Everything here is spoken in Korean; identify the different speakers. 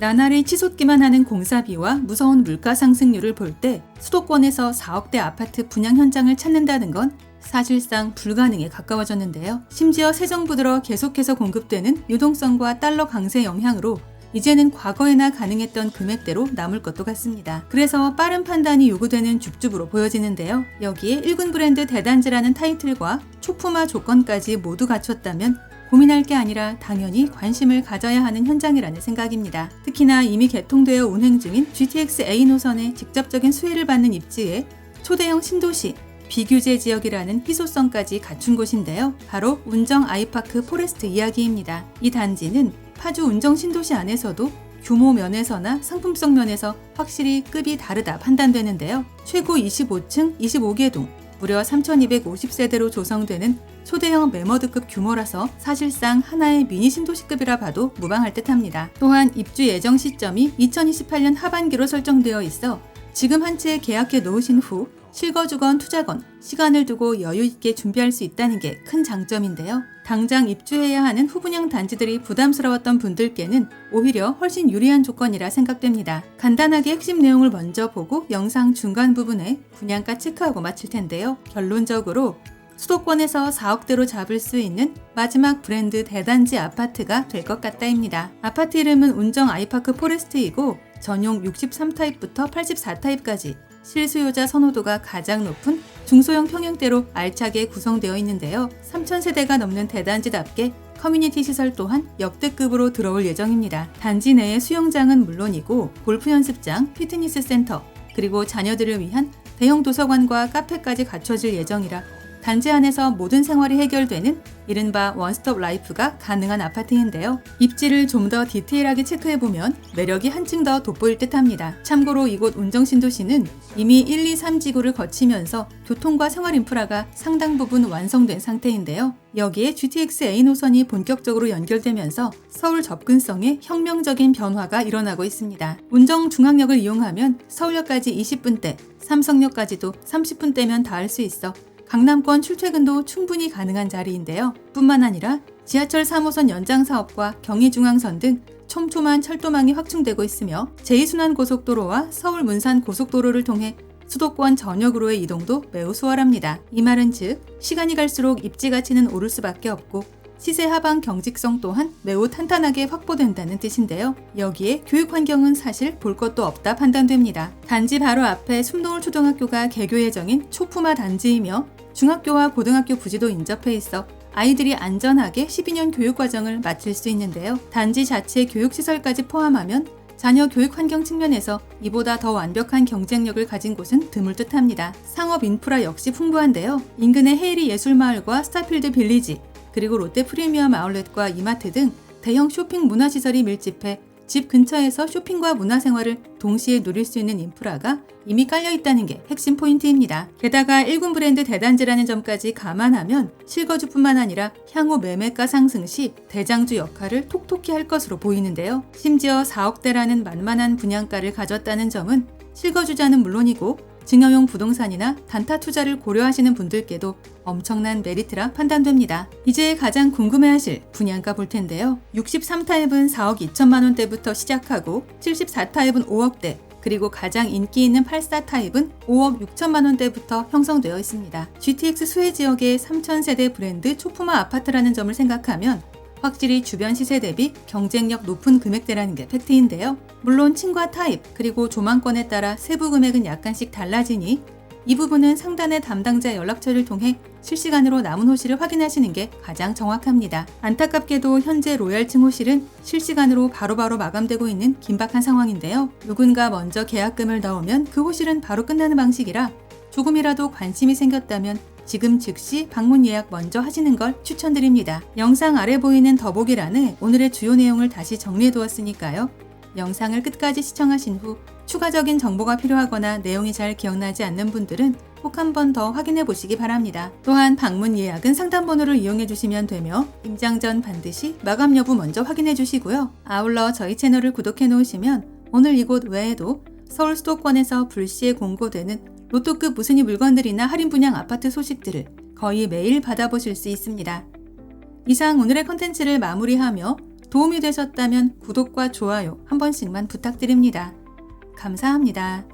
Speaker 1: 나날이 치솟기만 하는 공사비와 무서운 물가 상승률을 볼 때 수도권에서 4억대 아파트 분양 현장을 찾는다는 건 사실상 불가능에 가까워졌는데요. 심지어 새 정부 들어 계속해서 공급되는 유동성과 달러 강세 영향으로 이제는 과거에나 가능했던 금액대로 남을 것도 같습니다. 그래서 빠른 판단이 요구되는 줍줍으로 보여지는데요. 여기에 1군 브랜드 대단지라는 타이틀과 초품화 조건까지 모두 갖췄다면 고민할 게 아니라 당연히 관심을 가져야 하는 현장이라는 생각입니다. 특히나 이미 개통되어 운행 중인 GTX A 노선의 직접적인 수혜를 받는 입지에 초대형 신도시, 비규제 지역이라는 희소성까지 갖춘 곳인데요. 바로 운정 아이파크 포레스트 이야기입니다. 이 단지는 파주 운정 신도시 안에서도 규모 면에서나 상품성 면에서 확실히 급이 다르다 판단되는데요. 최고 25층 25개 동, 무려 3,250세대로 조성되는 초대형 매머드급 규모라서 사실상 하나의 미니 신도시급이라 봐도 무방할 듯합니다. 또한 입주 예정 시점이 2028년 하반기로 설정되어 있어 지금 한 채 계약해 놓으신 후 실거주건 투자건 시간을 두고 여유 있게 준비할 수 있다는 게 큰 장점인데요. 당장 입주해야 하는 후분양 단지들이 부담스러웠던 분들께는 오히려 훨씬 유리한 조건이라 생각됩니다. 간단하게 핵심 내용을 먼저 보고 영상 중간 부분에 분양가 체크하고 마칠 텐데요. 결론적으로 수도권에서 4억대로 잡을 수 있는 마지막 브랜드 대단지 아파트가 될 것 같다입니다. 아파트 이름은 운정 아이파크 포레스트이고 전용 63타입부터 84타입까지 실수요자 선호도가 가장 높은 중소형 평형대로 알차게 구성되어 있는데요. 3,000세대가 넘는 대단지답게 커뮤니티 시설 또한 역대급으로 들어올 예정입니다. 단지 내의 수영장은 물론이고 골프 연습장, 피트니스 센터, 그리고 자녀들을 위한 대형 도서관과 카페까지 갖춰질 예정이라 단지 안에서 모든 생활이 해결되는 이른바 원스톱 라이프가 가능한 아파트인데요. 입지를 좀 더 디테일하게 체크해보면 매력이 한층 더 돋보일 듯 합니다. 참고로 이곳 운정신도시는 이미 1, 2, 3지구를 거치면서 교통과 생활 인프라가 상당 부분 완성된 상태인데요. 여기에 GTX A 노선이 본격적으로 연결되면서 서울 접근성에 혁명적인 변화가 일어나고 있습니다. 운정 중앙역을 이용하면 서울역까지 20분대, 삼성역까지도 30분대면 닿을 수 있어 강남권 출퇴근도 충분히 가능한 자리인데요. 뿐만 아니라 지하철 3호선 연장 사업과 경의중앙선 등 촘촘한 철도망이 확충되고 있으며 제2순환 고속도로와 서울 문산 고속도로를 통해 수도권 전역으로의 이동도 매우 수월합니다. 이 말은 즉 시간이 갈수록 입지 가치는 오를 수밖에 없고 시세 하방 경직성 또한 매우 탄탄하게 확보된다는 뜻인데요. 여기에 교육 환경은 사실 볼 것도 없다 판단됩니다. 단지 바로 앞에 숨동울 초등학교가 개교 예정인 초품화 단지이며 중학교와 고등학교 부지도 인접해 있어 아이들이 안전하게 12년 교육 과정을 마칠 수 있는데요. 단지 자체 교육 시설까지 포함하면 자녀 교육 환경 측면에서 이보다 더 완벽한 경쟁력을 가진 곳은 드물 듯합니다. 상업 인프라 역시 풍부한데요. 인근의 헤이리 예술마을과 스타필드 빌리지, 그리고 롯데 프리미엄 아울렛과 이마트 등 대형 쇼핑 문화시설이 밀집해 집 근처에서 쇼핑과 문화생활을 동시에 누릴 수 있는 인프라가 이미 깔려 있다는 게 핵심 포인트입니다. 게다가 1군 브랜드 대단지라는 점까지 감안하면 실거주뿐만 아니라 향후 매매가 상승 시 대장주 역할을 톡톡히 할 것으로 보이는데요. 심지어 4억대라는 만만한 분양가를 가졌다는 점은 실거주자는 물론이고 증여용 부동산이나 단타 투자를 고려하시는 분들께도 엄청난 메리트라 판단됩니다. 이제 가장 궁금해하실 분양가 볼 텐데요. 63타입은 4억 2천만 원대부터 시작하고 74타입은 5억대, 그리고 가장 인기 있는 84 타입은 5억 6천만 원대부터 형성되어 있습니다. GTX 수혜 지역의 3,000세대 브랜드 초품화 아파트라는 점을 생각하면 확실히 주변 시세 대비 경쟁력 높은 금액대라는 게 팩트인데요. 물론 층과 타입, 그리고 조망권에 따라 세부 금액은 약간씩 달라지니 이 부분은 상단의 담당자 연락처를 통해 실시간으로 남은 호실을 확인하시는 게 가장 정확합니다. 안타깝게도 현재 로얄층 호실은 실시간으로 바로바로 마감되고 있는 긴박한 상황인데요. 누군가 먼저 계약금을 넣으면 그 호실은 바로 끝나는 방식이라 조금이라도 관심이 생겼다면 지금 즉시 방문 예약 먼저 하시는 걸 추천드립니다. 영상 아래 보이는 더보기란에 오늘의 주요 내용을 다시 정리해 두었으니까요. 영상을 끝까지 시청하신 후 추가적인 정보가 필요하거나 내용이 잘 기억나지 않는 분들은 꼭 한 번 더 확인해 보시기 바랍니다. 또한 방문 예약은 상담 번호를 이용해 주시면 되며 임장 전 반드시 마감 여부 먼저 확인해 주시고요. 아울러 저희 채널을 구독해 놓으시면 오늘 이곳 외에도 서울 수도권에서 불시에 공고되는 로또급 무슨이 물건들이나 할인 분양 아파트 소식들을 거의 매일 받아보실 수 있습니다. 이상 오늘의 컨텐츠를 마무리하며 도움이 되셨다면 구독과 좋아요 한 번씩만 부탁드립니다. 감사합니다.